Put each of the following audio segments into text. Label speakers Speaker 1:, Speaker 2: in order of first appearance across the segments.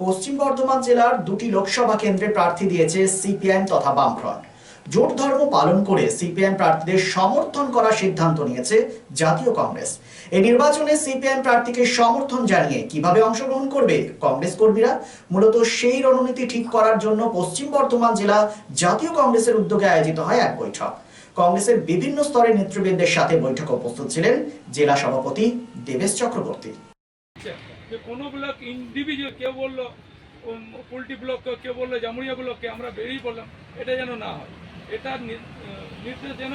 Speaker 1: পশ্চিম বর্ধমান জেলার দুটি লোকসভা কেন্দ্রে প্রার্থী দিয়েছে সিপিআইএম তথা বামফ্রন্ট। জোট ধর্ম পালন করে সিপিএম প্রার্থীদের সমর্থন করার সিদ্ধান্ত নিয়েছে জাতীয় কংগ্রেস। এই নির্বাচনে সিপিএম প্রার্থীকে সমর্থন জানিয়ে কীভাবে অংশগ্রহণ করবে কংগ্রেস কর্মীরা? মূলত সেই রণনীতি ঠিক করার জন্য পশ্চিম বর্ধমান জেলা জাতীয় কংগ্রেসের উদ্যোগে আয়োজিত হয় এক বৈঠক। কংগ্রেসের বিভিন্ন স্তরের নেতৃবৃন্দের সাথে বৈঠকে উপস্থিত ছিলেন জেলা সভাপতি দেবেশ চক্রবর্তী।
Speaker 2: যে কোনো ব্লক ইন্ডিভিজুয়াল কেউ বলল পোলট্রি ব্লক কেউ বলল জামুরিয়া ব্লককে আমরা বেরিয়ে পড়লাম, এটা যেন না হয়। এটা নির্দেশ যেন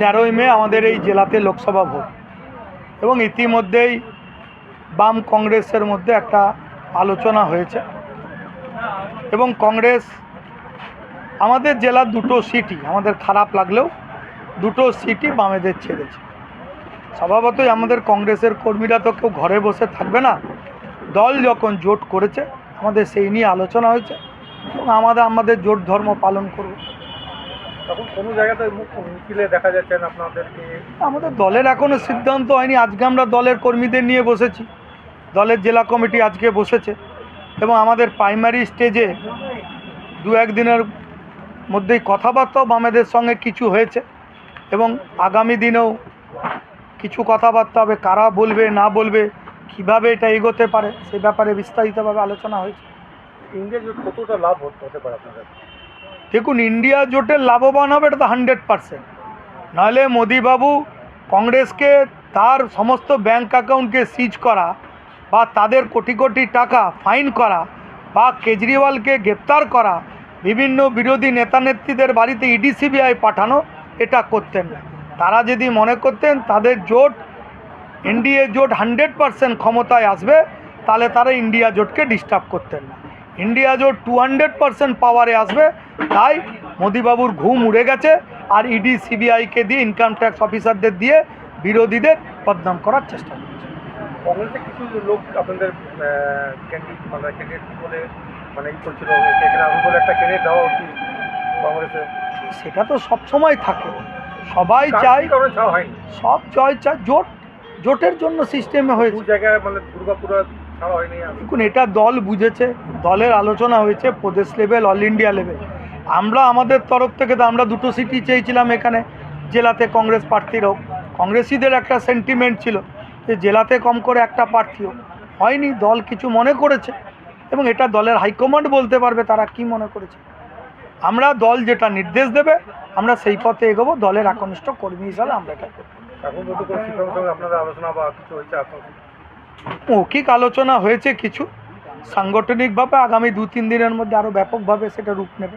Speaker 3: তেরোই মে আমাদের এই জেলাতে লোকসভা ভোট। এবং ইতিমধ্যেই বাম কংগ্রেসের মধ্যে একটা আলোচনা হয়েছে। এবং কংগ্রেস আমাদের জেলার দুটো সিটি আমাদের খারাপ লাগলেও দুটো সিটই বামেদের ছেড়েছে। স্বভাবতই আমাদের কংগ্রেসের কর্মীরা তো কেউ ঘরে বসে থাকবে না। দল যখন জোট করেছে আমাদের সেই নিয়ে আলোচনা হয়েছে এবং আমাদের আমাদের জোট ধর্ম পালন করব।
Speaker 4: তখন কোনো জায়গাতে মিছিলে দেখা যাচ্ছে না আপনাদেরকে?
Speaker 3: আমাদের দলের এখনও সিদ্ধান্ত হয়নি। আজকে আমরা দলের কর্মীদের নিয়ে বসেছি। দলের জেলা কমিটি আজকে বসেছে এবং আমাদের প্রাইমারি স্টেজে দু একদিনের মধ্যেই কথাবার্তাও বামেদের সঙ্গে কিছু হয়েছে। এবং আগামী দিনেও কিছু কথাবার্তা হবে কারা বলবে না বলবে কীভাবে এটা এগোতে পারে সে ব্যাপারে বিস্তারিতভাবে আলোচনা হয়েছে।
Speaker 4: ইন্ডিয়া জোট কতটা লাভ হতে পারে আপনাদের?
Speaker 3: দেখুন ইন্ডিয়া জোটের লাভবান হবে এটা তো হান্ড্রেড পারসেন্ট নাহলে মোদিবাবু কংগ্রেসকে তার সমস্ত ব্যাংক অ্যাকাউন্টকে সিজ করা বা তাদের কোটি কোটি টাকা ফাইন করা বা কেজরিওয়ালকে গ্রেপ্তার করা বিভিন্ন বিরোধী নেতানেত্রীদের বাড়িতে E ইডি সিবিআই পাঠানো এটা করতেন তারা যদি মনে করতেন তাদের জোট এনডিএ জোট হান্ড্রেড পারসেন্ট ক্ষমতায় আসবে তাহলে তারা ইন্ডিয়া জোটকে ডিস্টার্ব করতেন না ইন্ডিয়া জোট টু হান্ড্রেড পারসেন্ট পাওয়ারে আসবে তাই মোদিবাবুর ঘুম উড়ে গেছে আর E ইডি সিবিআইকে দিয়ে ইনকাম ট্যাক্স অফিসারদের দিয়ে বিরোধীদের বদনাম করার চেষ্টা করছে
Speaker 4: কিছু লোক আপনাদের মানে মানে কংগ্রেসে
Speaker 3: সেটা তো সব সময় থাকে। সবাই চায় সব জয় চায় জোট জোটের জন্য সিস্টেমে হয়েছে।
Speaker 4: জায়গায় মানে দুর্গাপুরে
Speaker 3: দেখুন এটা দল বুঝেছে দলের আলোচনা হয়েছে প্রদেশ লেভেল অল ইন্ডিয়া লেভেল আমরা আমাদের তরফ থেকে তো আমরা দুটো সিটি চেয়েছিলাম এখানে জেলাতে কংগ্রেস প্রার্থীর হোক। কংগ্রেসিদের একটা সেন্টিমেন্ট ছিল যে জেলাতে কম করে একটা প্রার্থী হোক। হয়নি দল কিছু মনে করেছে এবং এটা দলের হাইকমান্ড বলতে পারবে তারা কি মনে করেছে। আমরা দল যেটা নির্দেশ দেবে আমরা সেই পথে এগোবো দলের আকনিষ্ঠ কর্মী হিসাবে আমরা এটা করব। মৌখিক আলোচনা হয়েছে কিছু। সাংগঠনিকভাবে আগামী দু তিন দিনের মধ্যে আরও ব্যাপকভাবে সেটা রূপ নেবে।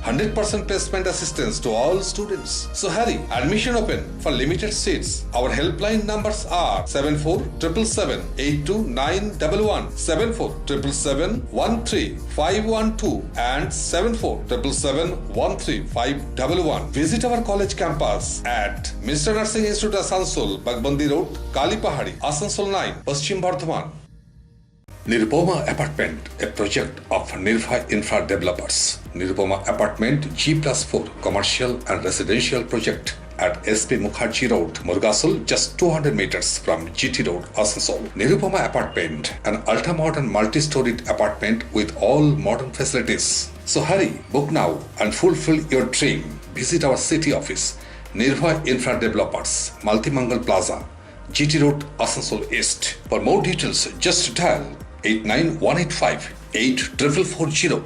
Speaker 5: 100% placement assistance to all students. So hurry, admission open for limited seats. Our helpline numbers are 7477 82911, 7477 13512 and 7477 Visit our college campus at Mr. Nursing Institute Asansol, Bagbandi Road, Kalipahari, Asansol 9, Paschim Bardhaman. Nirupoma Apartment, a project of Nirvai Infra Developers. Nirupoma Apartment G plus 4 commercial and residential project at SP Mukherjee Road, Murgasol, just 200 meters from GT Road, Asansol. Nirupama Apartment, an ultra-modern multi-storied apartment with all modern facilities. So hurry, book now and fulfill your dream. visit our city office, Nirbhay Infra Developers, Multimangal Plaza, GT Road, Asansol East. For more details, just dial 89185 8440